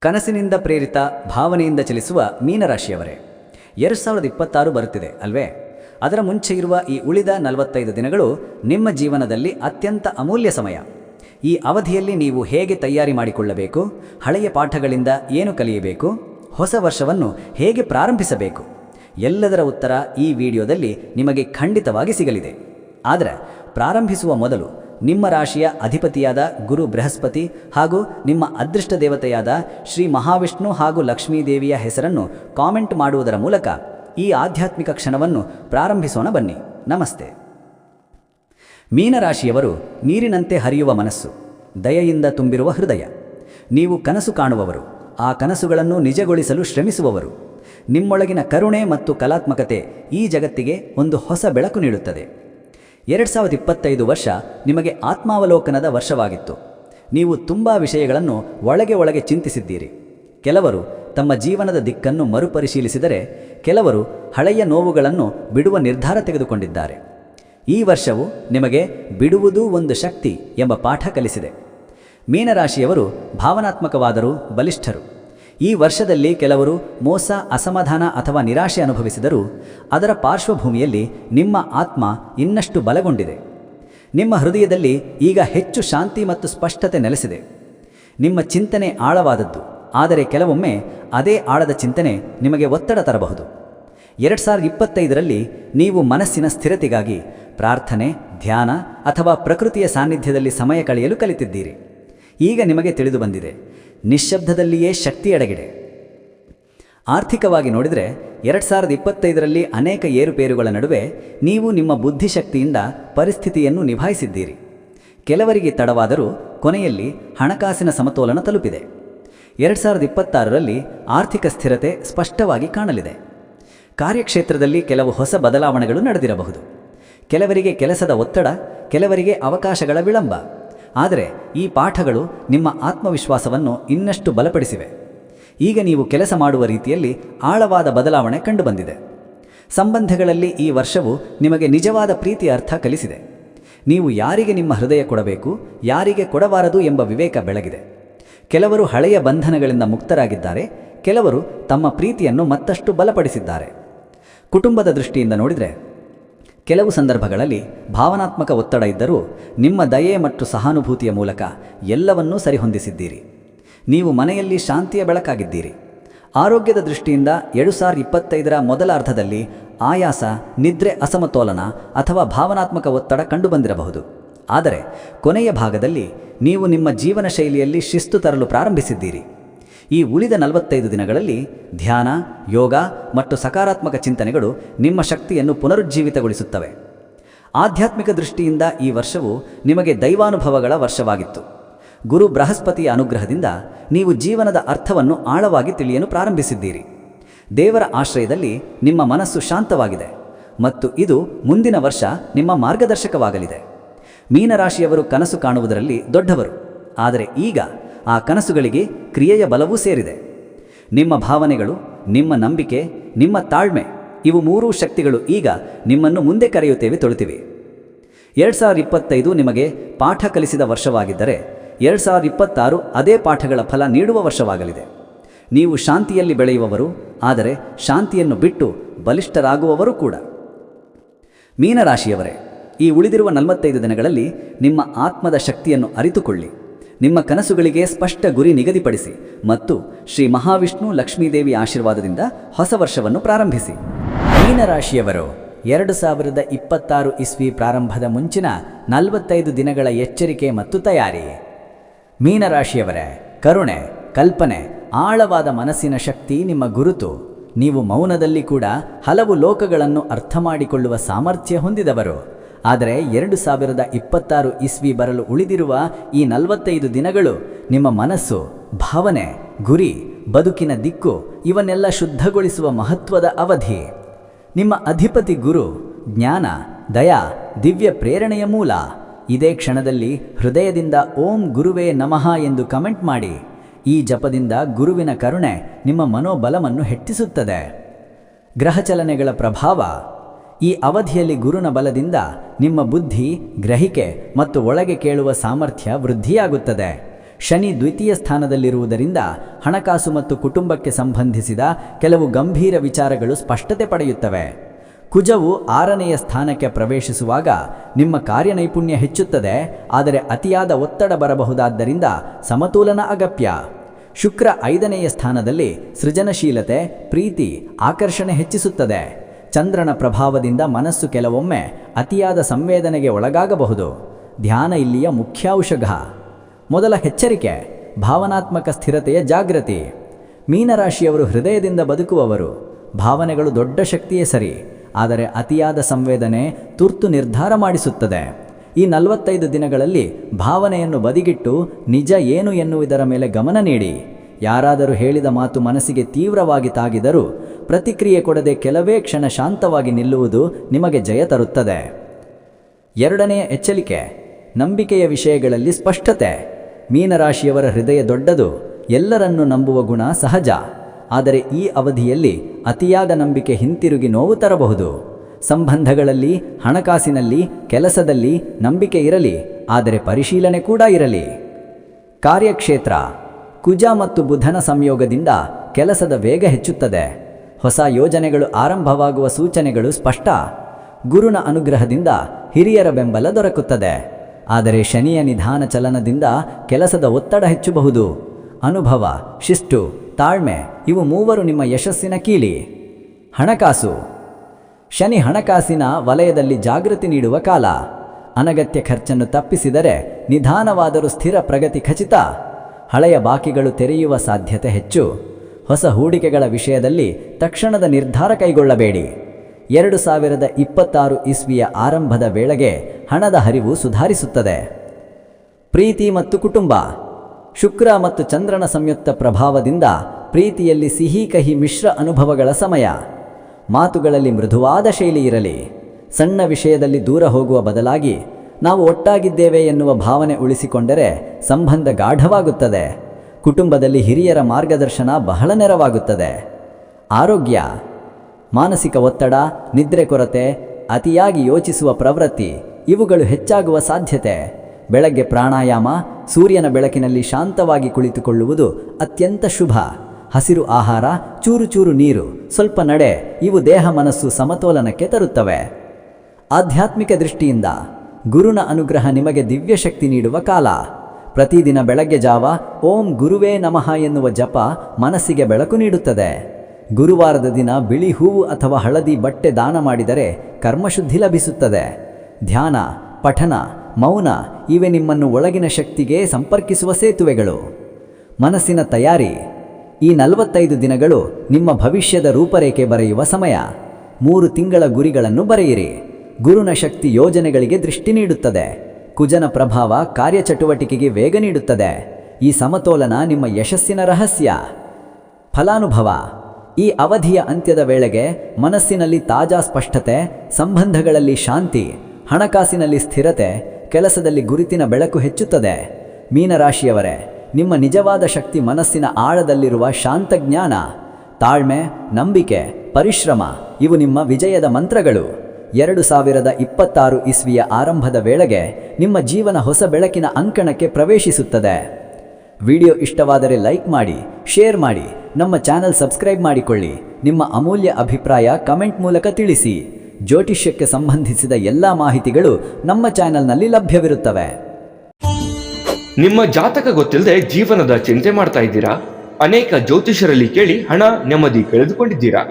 ಕನಸಿನಿಂದ ಪ್ರೇರಿತ, ಭಾವನೆಯಿಂದ ಚಲಿಸುವ ಮೀನರಾಶಿಯವರೇ, ಎರಡು ಸಾವಿರದ ಇಪ್ಪತ್ತಾರು ಬರುತ್ತಿದೆ ಅಲ್ವೇ? ಅದರ ಮುಂಚೆ ಇರುವ ಈ ಉಳಿದ ನಲವತ್ತೈದು ದಿನಗಳು ನಿಮ್ಮ ಜೀವನದಲ್ಲಿ ಅತ್ಯಂತ ಅಮೂಲ್ಯ ಸಮಯ. ಈ ಅವಧಿಯಲ್ಲಿ ನೀವು ಹೇಗೆ ತಯಾರಿ ಮಾಡಿಕೊಳ್ಳಬೇಕು, ಹಳೆಯ ಪಾಠಗಳಿಂದ ಏನು ಕಲಿಯಬೇಕು, ಹೊಸ ವರ್ಷವನ್ನು ಹೇಗೆ ಪ್ರಾರಂಭಿಸಬೇಕು, ಎಲ್ಲದರ ಉತ್ತರ ಈ ವಿಡಿಯೋದಲ್ಲಿ ನಿಮಗೆ ಖಂಡಿತವಾಗಿ ಸಿಗಲಿದೆ. ಆದರೆ, ಪ್ರಾರಂಭಿಸುವ ಮೊದಲು ನಿಮ್ಮ ರಾಶಿಯ ಅಧಿಪತಿಯಾದ ಗುರು ಬೃಹಸ್ಪತಿ ಹಾಗೂ ನಿಮ್ಮ ಅದೃಷ್ಟ ದೇವತೆಯಾದ ಶ್ರೀ ಮಹಾವಿಷ್ಣು ಹಾಗೂ ಲಕ್ಷ್ಮೀದೇವಿಯ ಹೆಸರನ್ನು ಕಾಮೆಂಟ್ ಮಾಡುವುದರ ಮೂಲಕ ಈ ಆಧ್ಯಾತ್ಮಿಕ ಕ್ಷಣವನ್ನು ಪ್ರಾರಂಭಿಸೋಣ ಬನ್ನಿ. ನಮಸ್ತೆ. ಮೀನರಾಶಿಯವರು ನೀರಿನಂತೆ ಹರಿಯುವ ಮನಸ್ಸು, ದಯೆಯಿಂದ ತುಂಬಿರುವ ಹೃದಯ. ನೀವು ಕನಸು ಕಾಣುವವರು, ಆ ಕನಸುಗಳನ್ನು ನಿಜಗೊಳಿಸಲು ಶ್ರಮಿಸುವವರು. ನಿಮ್ಮೊಳಗಿನ ಕರುಣೆ ಮತ್ತು ಕಲಾತ್ಮಕತೆ ಈ ಜಗತ್ತಿಗೆ ಒಂದು ಹೊಸ ಬೆಳಕು ನೀಡುತ್ತದೆ. ಎರಡು ಸಾವಿರದ ಇಪ್ಪತ್ತೈದು ವರ್ಷ ನಿಮಗೆ ಆತ್ಮಾವಲೋಕನದ ವರ್ಷವಾಗಿತ್ತು. ನೀವು ತುಂಬ ವಿಷಯಗಳನ್ನು ಒಳಗೆ ಒಳಗೆ ಚಿಂತಿಸಿದ್ದೀರಿ. ಕೆಲವರು ತಮ್ಮ ಜೀವನದ ದಿಕ್ಕನ್ನು ಮರುಪರಿಶೀಲಿಸಿದರೆ ಕೆಲವರು ಹಳೆಯ ನೋವುಗಳನ್ನು ಬಿಡುವ ನಿರ್ಧಾರ ತೆಗೆದುಕೊಂಡಿದ್ದಾರೆ. ಈ ವರ್ಷವು ನಿಮಗೆ ಬಿಡುವುದೂ ಒಂದು ಶಕ್ತಿ ಎಂಬ ಪಾಠ ಕಲಿಸಿದೆ. ಮೀನರಾಶಿಯವರು ಭಾವನಾತ್ಮಕವಾದರೂ ಬಲಿಷ್ಠರು. ಈ ವರ್ಷದಲ್ಲಿ ಕೆಲವರು ಮೋಸ, ಅಸಮಾಧಾನ ಅಥವಾ ನಿರಾಶೆ ಅನುಭವಿಸಿದರೂ ಅದರ ಪಾರ್ಶ್ವಭೂಮಿಯಲ್ಲಿ ನಿಮ್ಮ ಆತ್ಮ ಇನ್ನಷ್ಟು ಬಲಗೊಂಡಿದೆ. ನಿಮ್ಮ ಹೃದಯದಲ್ಲಿ ಈಗ ಹೆಚ್ಚು ಶಾಂತಿ ಮತ್ತು ಸ್ಪಷ್ಟತೆ ನೆಲೆಸಿದೆ. ನಿಮ್ಮ ಚಿಂತನೆ ಆಳವಾದದ್ದು, ಆದರೆ ಕೆಲವೊಮ್ಮೆ ಅದೇ ಆಳದ ಚಿಂತನೆ ನಿಮಗೆ ಒತ್ತಡ ತರಬಹುದು. ಎರಡು ಸಾವಿರದ ಇಪ್ಪತ್ತೈದರಲ್ಲಿ ನೀವು ಮನಸ್ಸಿನ ಸ್ಥಿರತೆಗಾಗಿ ಪ್ರಾರ್ಥನೆ, ಧ್ಯಾನ ಅಥವಾ ಪ್ರಕೃತಿಯ ಸಾನ್ನಿಧ್ಯದಲ್ಲಿ ಸಮಯ ಕಳೆಯಲು ಕಲಿತಿದ್ದೀರಿ. ಈಗ ನಿಮಗೆ ತಿಳಿದು ಬಂದಿದೆ. ನಿಶ್ಶಬ್ದದಲ್ಲಿಯೇ ಶಕ್ತಿ ಅಡಗಿದೆ ಆರ್ಥಿಕವಾಗಿ ನೋಡಿದರೆ ಎರಡು ಸಾವಿರದ ಇಪ್ಪತ್ತೈದರಲ್ಲಿ ಅನೇಕ ಏರುಪೇರುಗಳ ನಡುವೆ ನೀವು ನಿಮ್ಮ ಬುದ್ಧಿಶಕ್ತಿಯಿಂದ ಪರಿಸ್ಥಿತಿಯನ್ನು ನಿಭಾಯಿಸಿದ್ದೀರಿ. ಕೆಲವರಿಗೆ ತಡವಾದರೂ ಕೊನೆಯಲ್ಲಿ ಹಣಕಾಸಿನ ಸಮತೋಲನ ತಲುಪಿದೆ. ಎರಡು ಸಾವಿರದ ಇಪ್ಪತ್ತಾರರಲ್ಲಿ ಆರ್ಥಿಕ ಸ್ಥಿರತೆ ಸ್ಪಷ್ಟವಾಗಿ ಕಾಣಲಿದೆ. ಕಾರ್ಯಕ್ಷೇತ್ರದಲ್ಲಿ ಕೆಲವು ಹೊಸ ಬದಲಾವಣೆಗಳು ನಡೆದಿರಬಹುದು. ಕೆಲವರಿಗೆ ಕೆಲಸದ ಒತ್ತಡ, ಕೆಲವರಿಗೆ ಅವಕಾಶಗಳ ವಿಳಂಬ. ಆದರೆ ಈ ಪಾಠಗಳು ನಿಮ್ಮ ಆತ್ಮವಿಶ್ವಾಸವನ್ನು ಇನ್ನಷ್ಟು ಬಲಪಡಿಸಿವೆ. ಈಗ ನೀವು ಕೆಲಸ ಮಾಡುವ ರೀತಿಯಲ್ಲಿ ಆಳವಾದ ಬದಲಾವಣೆ ಕಂಡುಬಂದಿದೆ. ಸಂಬಂಧಗಳಲ್ಲಿ ಈ ವರ್ಷವು ನಿಮಗೆ ನಿಜವಾದ ಪ್ರೀತಿ ಅರ್ಥ ಕಲಿಸಿದೆ. ನೀವು ಯಾರಿಗೆ ನಿಮ್ಮ ಹೃದಯ ಕೊಡಬೇಕು, ಯಾರಿಗೆ ಕೊಡಬಾರದು ಎಂಬ ವಿವೇಕ ಬೆಳಗಿದೆ. ಕೆಲವರು ಹಳೆಯ ಬಂಧನಗಳಿಂದ ಮುಕ್ತರಾಗಿದ್ದಾರೆ, ಕೆಲವರು ತಮ್ಮ ಪ್ರೀತಿಯನ್ನು ಮತ್ತಷ್ಟು ಬಲಪಡಿಸಿದ್ದಾರೆ. ಕುಟುಂಬದ ದೃಷ್ಟಿಯಿಂದ ನೋಡಿದರೆ ಕೆಲವು ಸಂದರ್ಭಗಳಲ್ಲಿ ಭಾವನಾತ್ಮಕ ಒತ್ತಡ ಇದ್ದರೂ ನಿಮ್ಮ ದಯೆ ಮತ್ತು ಸಹಾನುಭೂತಿಯ ಮೂಲಕ ಎಲ್ಲವನ್ನೂ ಸರಿಹೊಂದಿಸಿದ್ದೀರಿ. ನೀವು ಮನೆಯಲ್ಲಿ ಶಾಂತಿಯ ಬೆಳಕಾಗಿದ್ದೀರಿ. ಆರೋಗ್ಯದ ದೃಷ್ಟಿಯಿಂದ ಎರಡು ಸಾವಿರದ ಇಪ್ಪತ್ತೈದರ ಮೊದಲ ಅರ್ಧದಲ್ಲಿ ಆಯಾಸ, ನಿದ್ರೆ ಅಸಮತೋಲನ ಅಥವಾ ಭಾವನಾತ್ಮಕ ಒತ್ತಡ ಕಂಡುಬಂದಿರಬಹುದು. ಆದರೆ ಕೊನೆಯ ಭಾಗದಲ್ಲಿ ನೀವು ನಿಮ್ಮ ಜೀವನ ಶೈಲಿಯಲ್ಲಿ ಶಿಸ್ತು ತರಲು ಪ್ರಾರಂಭಿಸಿದ್ದೀರಿ. ಈ ಉಳಿದ ನಲವತ್ತೈದು ದಿನಗಳಲ್ಲಿ ಧ್ಯಾನ, ಯೋಗ ಮತ್ತು ಸಕಾರಾತ್ಮಕ ಚಿಂತನೆಗಳು ನಿಮ್ಮ ಶಕ್ತಿಯನ್ನು ಪುನರುಜ್ಜೀವಿತಗೊಳಿಸುತ್ತವೆ. ಆಧ್ಯಾತ್ಮಿಕ ದೃಷ್ಟಿಯಿಂದ ಈ ವರ್ಷವು ನಿಮಗೆ ದೈವಾನುಭವಗಳ ವರ್ಷವಾಗಿತ್ತು. ಗುರು ಬೃಹಸ್ಪತಿಯ ಅನುಗ್ರಹದಿಂದ ನೀವು ಜೀವನದ ಅರ್ಥವನ್ನು ಆಳವಾಗಿ ತಿಳಿಯಲು ಪ್ರಾರಂಭಿಸಿದ್ದೀರಿ. ದೇವರ ಆಶ್ರಯದಲ್ಲಿ ನಿಮ್ಮ ಮನಸ್ಸು ಶಾಂತವಾಗಿದೆ ಮತ್ತು ಇದು ಮುಂದಿನ ವರ್ಷ ನಿಮ್ಮ ಮಾರ್ಗದರ್ಶಕವಾಗಲಿದೆ. ಮೀನರಾಶಿಯವರು ಕನಸು ಕಾಣುವುದರಲ್ಲಿ ದೊಡ್ಡವರು, ಆದರೆ ಈಗ ಆ ಕನಸುಗಳಿಗೆ ಕ್ರಿಯೆಯ ಬಲವೂ ಸೇರಿದೆ. ನಿಮ್ಮ ಭಾವನೆಗಳು, ನಿಮ್ಮ ನಂಬಿಕೆ, ನಿಮ್ಮ ತಾಳ್ಮೆ, ಇವು ಮೂರೂ ಶಕ್ತಿಗಳು ಈಗ ನಿಮ್ಮನ್ನು ಮುಂದೆ ಕರೆಯುತ್ತೇವೆ ತೊಳುತ್ತಿವೆ ಎರಡು ಸಾವಿರದ ಇಪ್ಪತ್ತೈದು ನಿಮಗೆ ಪಾಠ ಕಲಿಸಿದ ವರ್ಷವಾಗಿದ್ದರೆ, ಎರಡು ಸಾವಿರದ ಇಪ್ಪತ್ತಾರು ಅದೇ ಪಾಠಗಳ ಫಲ ನೀಡುವ ವರ್ಷವಾಗಲಿದೆ. ನೀವು ಶಾಂತಿಯಲ್ಲಿ ಬೆಳೆಯುವವರು, ಆದರೆ ಶಾಂತಿಯನ್ನು ಬಿಟ್ಟು ಬಲಿಷ್ಠರಾಗುವವರು ಕೂಡ. ಮೀನರಾಶಿಯವರೇ, ಈ ಉಳಿದಿರುವ ನಲವತ್ತೈದು ದಿನಗಳಲ್ಲಿ ನಿಮ್ಮ ಆತ್ಮದ ಶಕ್ತಿಯನ್ನು ಅರಿತುಕೊಳ್ಳಿ. ನಿಮ್ಮ ಕನಸುಗಳಿಗೆ ಸ್ಪಷ್ಟ ಗುರಿ ನಿಗದಿಪಡಿಸಿ ಮತ್ತು ಶ್ರೀ ಮಹಾವಿಷ್ಣು ಲಕ್ಷ್ಮೀದೇವಿ ಆಶೀರ್ವಾದದಿಂದ ಹೊಸ ವರ್ಷವನ್ನು ಪ್ರಾರಂಭಿಸಿ. ಮೀನರಾಶಿಯವರು, ಎರಡು ಸಾವಿರದ ಇಪ್ಪತ್ತಾರು ಇಸ್ವಿ ಪ್ರಾರಂಭದ ಮುಂಚಿನ ನಲವತ್ತೈದು ದಿನಗಳ ಎಚ್ಚರಿಕೆ ಮತ್ತು ತಯಾರಿ. ಮೀನರಾಶಿಯವರೇ, ಕರುಣೆ, ಕಲ್ಪನೆ, ಆಳವಾದ ಮನಸ್ಸಿನ ಶಕ್ತಿ ನಿಮ್ಮ ಗುರುತು. ನೀವು ಮೌನದಲ್ಲಿ ಕೂಡ ಹಲವು ಲೋಕಗಳನ್ನು ಅರ್ಥ ಮಾಡಿಕೊಳ್ಳುವ ಸಾಮರ್ಥ್ಯ ಹೊಂದಿದವರು. ಆದರೆ ಎರಡು ಸಾವಿರದ ಇಪ್ಪತ್ತಾರು ಇಸ್ವಿ ಬರಲು ಉಳಿದಿರುವ ಈ ನಲವತ್ತೈದು ದಿನಗಳು ನಿಮ್ಮ ಮನಸ್ಸು, ಭಾವನೆ, ಗುರಿ, ಬದುಕಿನ ದಿಕ್ಕು ಇವನ್ನೆಲ್ಲ ಶುದ್ಧಗೊಳಿಸುವ ಮಹತ್ವದ ಅವಧಿ. ನಿಮ್ಮ ಅಧಿಪತಿ ಗುರು, ಜ್ಞಾನ, ದಯಾ, ದಿವ್ಯ ಪ್ರೇರಣೆಯ ಮೂಲ. ಇದೇ ಕ್ಷಣದಲ್ಲಿ ಹೃದಯದಿಂದ ಓಂ ಗುರುವೇ ನಮಃ ಎಂದು ಕಮೆಂಟ್ ಮಾಡಿ. ಈ ಜಪದಿಂದ ಗುರುವಿನ ಕರುಣೆ ನಿಮ್ಮ ಮನೋಬಲವನ್ನು ಹೆಚ್ಚಿಸುತ್ತದೆ. ಗ್ರಹಚಲನೆಗಳ ಪ್ರಭಾವ ಈ ಅವಧಿಯಲ್ಲಿ ಗುರುನ ಬಲದಿಂದ ನಿಮ್ಮ ಬುದ್ಧಿ, ಗ್ರಹಿಕೆ ಮತ್ತು ಒಳಗೆ ಕೇಳುವ ಸಾಮರ್ಥ್ಯ ವೃದ್ಧಿಯಾಗುತ್ತದೆ. ಶನಿ ದ್ವಿತೀಯ ಸ್ಥಾನದಲ್ಲಿರುವುದರಿಂದ ಹಣಕಾಸು ಮತ್ತು ಕುಟುಂಬಕ್ಕೆ ಸಂಬಂಧಿಸಿದ ಕೆಲವು ಗಂಭೀರ ವಿಚಾರಗಳು ಸ್ಪಷ್ಟತೆ ಪಡೆಯುತ್ತವೆ. ಕುಜವು ಆರನೆಯ ಸ್ಥಾನಕ್ಕೆ ಪ್ರವೇಶಿಸುವಾಗ ನಿಮ್ಮ ಕಾರ್ಯನೈಪುಣ್ಯ ಹೆಚ್ಚುತ್ತದೆ, ಆದರೆ ಅತಿಯಾದ ಒತ್ತಡ ಬರಬಹುದಾದ್ದರಿಂದ ಸಮತೋಲನ ಅಗತ್ಯ. ಶುಕ್ರ ಐದನೆಯ ಸ್ಥಾನದಲ್ಲಿ ಸೃಜನಶೀಲತೆ, ಪ್ರೀತಿ, ಆಕರ್ಷಣೆ ಹೆಚ್ಚಿಸುತ್ತದೆ. ಚಂದ್ರನ ಪ್ರಭಾವದಿಂದ ಮನಸ್ಸು ಕೆಲವೊಮ್ಮೆ ಅತಿಯಾದ ಸಂವೇದನೆಗೆ ಒಳಗಾಗಬಹುದು. ಧ್ಯಾನ ಇಲ್ಲಿಯ ಮುಖ್ಯಾಂಶ ಮೊದಲ ಎಚ್ಚರಿಕೆ, ಭಾವನಾತ್ಮಕ ಸ್ಥಿರತೆಯ ಜಾಗೃತಿ. ಮೀನರಾಶಿಯವರು ಹೃದಯದಿಂದ ಬದುಕುವವರು. ಭಾವನೆಗಳು ದೊಡ್ಡ ಶಕ್ತಿಯೇ ಸರಿ, ಆದರೆ ಅತಿಯಾದ ಸಂವೇದನೆ ತುರ್ತು ನಿರ್ಧಾರ ಮಾಡಿಸುತ್ತದೆ. ಈ ನಲವತ್ತೈದು ದಿನಗಳಲ್ಲಿ ಭಾವನೆಯನ್ನು ಬದಿಗಿಟ್ಟು ನಿಜ ಏನು ಎನ್ನುವುದರ ಮೇಲೆ ಗಮನ ನೀಡಿ. ಯಾರಾದರೂ ಹೇಳಿದ ಮಾತು ಮನಸ್ಸಿಗೆ ತೀವ್ರವಾಗಿ ತಾಗಿದರೂ ಪ್ರತಿಕ್ರಿಯೆ ಕೊಡದೆ ಕೆಲವೇ ಕ್ಷಣ ಶಾಂತವಾಗಿ ನಿಲ್ಲುವುದು ನಿಮಗೆ ಜಯ ತರುತ್ತದೆ. ಎರಡನೆಯ ಎಚ್ಚರಿಕೆ, ನಂಬಿಕೆಯ ವಿಷಯಗಳಲ್ಲಿ ಸ್ಪಷ್ಟತೆ. ಮೀನರಾಶಿಯವರ ಹೃದಯ ದೊಡ್ಡದು, ಎಲ್ಲರನ್ನು ನಂಬುವ ಗುಣ ಸಹಜ. ಆದರೆ ಈ ಅವಧಿಯಲ್ಲಿ ಅತಿಯಾದ ನಂಬಿಕೆ ಹಿಂತಿರುಗಿ ನೋವು ತರಬಹುದು. ಸಂಬಂಧಗಳಲ್ಲಿ, ಹಣಕಾಸಿನಲ್ಲಿ, ಕೆಲಸದಲ್ಲಿ ನಂಬಿಕೆ ಇರಲಿ, ಆದರೆ ಪರಿಶೀಲನೆ ಕೂಡ ಇರಲಿ. ಕಾರ್ಯಕ್ಷೇತ್ರ, ಕುಜ ಮತ್ತು ಬುಧನ ಸಂಯೋಗದಿಂದ ಕೆಲಸದ ವೇಗ ಹೆಚ್ಚುತ್ತದೆ. ಹೊಸ ಯೋಜನೆಗಳು ಆರಂಭವಾಗುವ ಸೂಚನೆಗಳು ಸ್ಪಷ್ಟ. ಗುರುನ ಅನುಗ್ರಹದಿಂದ ಹಿರಿಯರ ಬೆಂಬಲ ದೊರಕುತ್ತದೆ. ಆದರೆ ಶನಿಯ ನಿಧಾನ ಚಲನದಿಂದ ಕೆಲಸದ ಒತ್ತಡ ಹೆಚ್ಚಬಹುದು. ಅನುಭವ, ಶಿಸ್ತು, ತಾಳ್ಮೆ, ಇವು ಮೂವರು ನಿಮ್ಮ ಯಶಸ್ಸಿನ ಕೀಲಿ. ಹಣಕಾಸು. ಶನಿ ಹಣಕಾಸಿನ ವಲಯದಲ್ಲಿ ಜಾಗೃತಿ ನೀಡುವ ಕಾಲ. ಅನಗತ್ಯ ಖರ್ಚನ್ನು ತಪ್ಪಿಸಿದರೆ ನಿಧಾನವಾದರೂ ಸ್ಥಿರ ಪ್ರಗತಿ ಖಚಿತ. ಹಳೆಯ ಬಾಕಿಗಳು ತೆರೆಯುವ ಸಾಧ್ಯತೆ ಹೆಚ್ಚು. ಹೊಸ ಹೂಡಿಕೆಗಳ ವಿಷಯದಲ್ಲಿ ತಕ್ಷಣದ ನಿರ್ಧಾರ ಕೈಗೊಳ್ಳಬೇಡಿ. ಎರಡು ಸಾವಿರದ ಇಪ್ಪತ್ತಾರು ಇಸ್ವಿಯ ಆರಂಭದ ವೇಳೆಗೆ ಹಣದ ಹರಿವು ಸುಧಾರಿಸುತ್ತದೆ. ಪ್ರೀತಿ ಮತ್ತು ಕುಟುಂಬ. ಶುಕ್ರ ಮತ್ತು ಚಂದ್ರನ ಸಂಯುಕ್ತ ಪ್ರಭಾವದಿಂದ ಪ್ರೀತಿಯಲ್ಲಿ ಸಿಹಿ ಕಹಿ ಮಿಶ್ರ ಅನುಭವಗಳ ಸಮಯ. ಮಾತುಗಳಲ್ಲಿ ಮೃದುವಾದ ಶೈಲಿ ಇರಲಿ. ಸಣ್ಣ ವಿಷಯದಲ್ಲಿ ದೂರ ಹೋಗುವ ಬದಲಾಗಿ ನಾವು ಒಟ್ಟಾಗಿದ್ದೇವೆ ಎನ್ನುವ ಭಾವನೆ ಉಳಿಸಿಕೊಂಡರೆ ಸಂಬಂಧ ಗಾಢವಾಗುತ್ತದೆ. ಕುಟುಂಬದಲ್ಲಿ ಹಿರಿಯರ ಮಾರ್ಗದರ್ಶನ ಬಹಳ ನೆರವಾಗುತ್ತದೆ. ಆರೋಗ್ಯ, ಮಾನಸಿಕ ಒತ್ತಡ, ನಿದ್ರೆ ಕೊರತೆ, ಅತಿಯಾಗಿ ಯೋಚಿಸುವ ಪ್ರವೃತ್ತಿ ಇವುಗಳು ಹೆಚ್ಚಾಗುವ ಸಾಧ್ಯತೆ. ಬೆಳಗ್ಗೆ ಪ್ರಾಣಾಯಾಮ, ಸೂರ್ಯನ ಬೆಳಕಿನಲ್ಲಿ ಶಾಂತವಾಗಿ ಕುಳಿತುಕೊಳ್ಳುವುದು ಅತ್ಯಂತ ಶುಭ. ಹಸಿರು ಆಹಾರ, ಚೂರು ಚೂರು ನೀರು, ಸ್ವಲ್ಪ ನಡೆ, ಇವು ದೇಹ ಮನಸ್ಸು ಸಮತೋಲನಕ್ಕೆ ತರುತ್ತವೆ. ಆಧ್ಯಾತ್ಮಿಕ ದೃಷ್ಟಿಯಿಂದ ಗುರುನ ಅನುಗ್ರಹ ನಿಮಗೆ ದಿವ್ಯಶಕ್ತಿ ನೀಡುವ ಕಾಲ. ಪ್ರತಿದಿನ ಬೆಳಗ್ಗೆ ಜಾವ ಓಂ ಗುರುವೇ ನಮಃ ಎನ್ನುವ ಜಪ ಮನಸ್ಸಿಗೆ ಬೆಳಕು ನೀಡುತ್ತದೆ. ಗುರುವಾರದ ದಿನ ಬಿಳಿ ಹೂವು ಅಥವಾ ಹಳದಿ ಬಟ್ಟೆ ದಾನ ಮಾಡಿದರೆ ಕರ್ಮಶುದ್ಧಿ ಲಭಿಸುತ್ತದೆ. ಧ್ಯಾನ, ಪಠನ, ಮೌನ ಇವೆ ನಿಮ್ಮನ್ನು ಒಳಗಿನ ಶಕ್ತಿಗೆ ಸಂಪರ್ಕಿಸುವ ಸೇತುವೆಗಳು. ಮನಸ್ಸಿನ ತಯಾರಿ. ಈ ನಲವತ್ತೈದು ದಿನಗಳು ನಿಮ್ಮ ಭವಿಷ್ಯದ ರೂಪರೇಖೆ ಬರೆಯುವ ಸಮಯ. ಮೂರು ತಿಂಗಳ ಗುರಿಗಳನ್ನು ಬರೆಯಿರಿ. ಗುರುನ ಶಕ್ತಿ ಯೋಜನೆಗಳಿಗೆ ದೃಷ್ಟಿ ನೀಡುತ್ತದೆ. ಕುಜನ ಪ್ರಭಾವ ಕಾರ್ಯಚಟುವಟಿಕೆಗೆ ವೇಗ ನೀಡುತ್ತದೆ. ಈ ಸಮತೋಲನ ನಿಮ್ಮ ಯಶಸ್ಸಿನ ರಹಸ್ಯ. ಫಲಾನುಭವ, ಈ ಅವಧಿಯ ಅಂತ್ಯದ ವೇಳೆಗೆ ಮನಸ್ಸಿನಲ್ಲಿ ತಾಜಾ ಸ್ಪಷ್ಟತೆ, ಸಂಬಂಧಗಳಲ್ಲಿ ಶಾಂತಿ, ಹಣಕಾಸಿನಲ್ಲಿ ಸ್ಥಿರತೆ, ಕೆಲಸದಲ್ಲಿ ಗುರುತಿನ ಬೆಳಕು ಹೆಚ್ಚುತ್ತದೆ. ಮೀನರಾಶಿಯವರೇ, ನಿಮ್ಮ ನಿಜವಾದ ಶಕ್ತಿ ಮನಸ್ಸಿನ ಆಳದಲ್ಲಿರುವ ಶಾಂತ ಜ್ಞಾನ ತಾಳ್ಮೆ, ನಂಬಿಕೆ, ಪರಿಶ್ರಮ, ಇವು ನಿಮ್ಮ ವಿಜಯದ ಮಂತ್ರಗಳು. ಎರಡು ಸಾವಿರದ ಇಪ್ಪತ್ತಾರು ಇಸ್ವಿಯ ಆರಂಭದ ವೇಳೆಗೆ ನಿಮ್ಮ ಜೀವನ ಹೊಸ ಬೆಳಕಿನ ಅಂಕಣಕ್ಕೆ ಪ್ರವೇಶಿಸುತ್ತದೆ. ವಿಡಿಯೋ ಇಷ್ಟವಾದರೆ ಲೈಕ್ ಮಾಡಿ, ಶೇರ್ ಮಾಡಿ, ನಮ್ಮ ಚಾನೆಲ್ ಸಬ್ಸ್ಕ್ರೈಬ್ ಮಾಡಿಕೊಳ್ಳಿ. ನಿಮ್ಮ ಅಮೂಲ್ಯ ಅಭಿಪ್ರಾಯ ಕಮೆಂಟ್ ಮೂಲಕ ತಿಳಿಸಿ. ಜ್ಯೋತಿಷ್ಯಕ್ಕೆ ಸಂಬಂಧಿಸಿದ ಎಲ್ಲ ಮಾಹಿತಿಗಳು ನಮ್ಮ ಚಾನೆಲ್ನಲ್ಲಿ ಲಭ್ಯವಿರುತ್ತವೆ. ನಿಮ್ಮ ಜಾತಕ ಗೊತ್ತಿಲ್ಲದೆ ಜೀವನದ ಚಿಂತೆ ಮಾಡ್ತಾ ಇದ್ದೀರಾ? ಅನೇಕ ಜ್ಯೋತಿಷರಲ್ಲಿ ಕೇಳಿ ಹಣ ನೆಮ್ಮದಿ ಕಳೆದುಕೊಂಡಿದ್ದೀರಾ?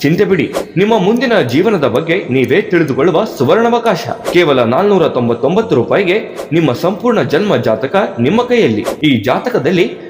ಚಿಂತೆ ಬಿಡಿ. ನಿಮ್ಮ ಮುಂದಿನ ಜೀವನದ ಬಗ್ಗೆ ನೀವೇ ತಿಳಿದುಕೊಳ್ಳುವ ಸುವರ್ಣಾವಕಾಶ. ಕೇವಲ ನಾಲ್ನೂರ ತೊಂಬತ್ತೊಂಬತ್ತು ರೂಪಾಯಿಗೆ ನಿಮ್ಮ ಸಂಪೂರ್ಣ ಜನ್ಮ ಜಾತಕ ನಿಮ್ಮ ಕೈಯಲ್ಲಿ. ಈ ಜಾತಕದಲ್ಲಿ